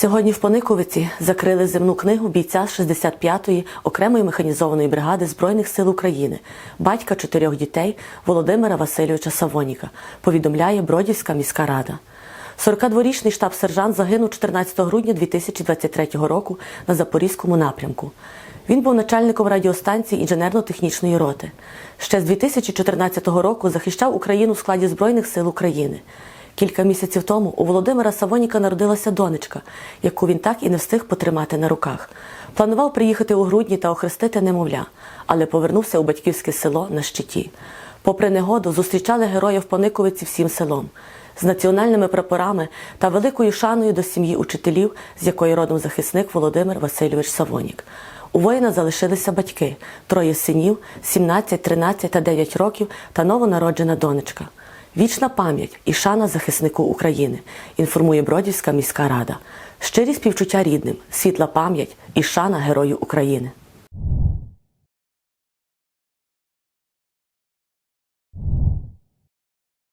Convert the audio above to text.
Сьогодні в Пониковиці закрили земну книгу бійця 65-ї окремої механізованої бригади Збройних сил України, батька чотирьох дітей Володимира Васильовича Савоніка, повідомляє Бродівська міська рада. 42-річний штаб-сержант загинув 14 грудня 2023 року на Запорізькому напрямку. Він був начальником радіостанції інженерно-технічної роти. Ще з 2014 року захищав Україну в складі Збройних сил України. Кілька місяців тому у Володимира Савоніка народилася донечка, яку він так і не встиг потримати на руках. Планував приїхати у грудні та охрестити немовля, але повернувся у батьківське село на щиті. Попри негоду, зустрічали героя в Пониковиці всім селом з національними прапорами та великою шаною до сім'ї учителів, з якої родом захисник Володимир Васильович Савонік. У воїна залишилися батьки, троє синів, 17, 13 та 9 років та новонароджена донечка. Вічна пам'ять і шана захиснику України, інформує Бродівська міська рада. Щирі співчуття рідним, світла пам'ять і шана Герою України.